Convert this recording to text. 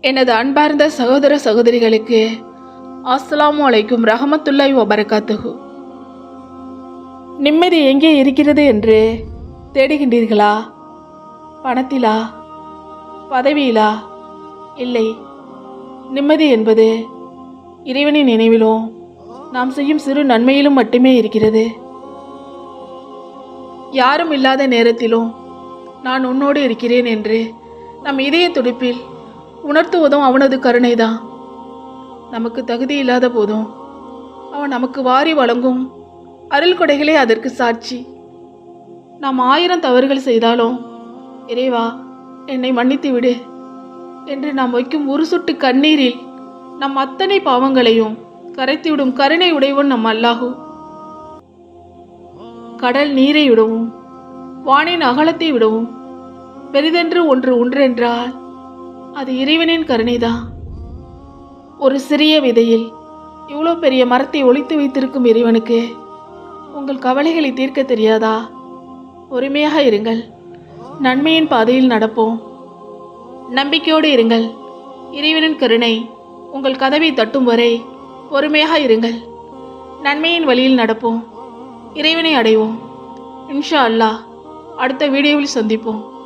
எனது அன்பார்ந்த சகோதர சகோதரிகளுக்கு அஸ்ஸலாமு அலைக்கும் ரஹமத்துல்லாய் வபரகாத்துஹு. நிம்மதி எங்கே இருக்கிறது என்று தேடுகின்றீர்களா? பணத்திலா? பதவியிலா? இல்லை. நிம்மதி என்பது இறைவனின் நினைவிலும் நாம் செய்யும் சிறு நன்மையிலும் மட்டுமே இருக்கிறது. யாரும் இல்லாத நேரத்திலும் நான் உன்னோடு இருக்கிறேன் என்று நம் இதய துடிப்பில் உணர்த்துவதும் அவனது கருணைதான் நமக்கு தகுதி இல்லாத போதும் அவன் நமக்கு வாரி வழங்கும் அருள் கொடைகளே அதற்கு சாட்சி. நாம் ஆயிரம் தவறுகள் செய்தாலும் இறைவா என்னை மன்னித்து விடு என்று நாம் வைக்கும் ஒரு சொட்டு கண்ணீரில் நம் அத்தனை பாவங்களையும் கரைத்துவிடும் கருணை உடையவன் நம் அல்லாஹு. கடல் நீரை விடவும் வானின் அகலத்தை விடவும் பெரிதென்று ஒன்று ஒன்றென்றால் அது இறைவனின் கருணைதான். ஒரு சிறிய விதையில் இவ்வளோ பெரிய மரத்தை ஒளித்து வைத்திருக்கும் இறைவனுக்கு உங்கள் கவலைகளை தீர்க்க தெரியாதா? பொறுமையாக இருங்கள். நன்மையின் பாதையில் நடப்போம். நம்பிக்கையோடு இருங்கள். இறைவனின் கருணை உங்கள் கதவை தட்டும் வரை பொறுமையாக இருங்கள். நன்மையின் வழியில் நடப்போம். இறைவனை அடைவோம். இன்ஷா அல்லாஹ் அடுத்த வீடியோவில் சந்திப்போம்.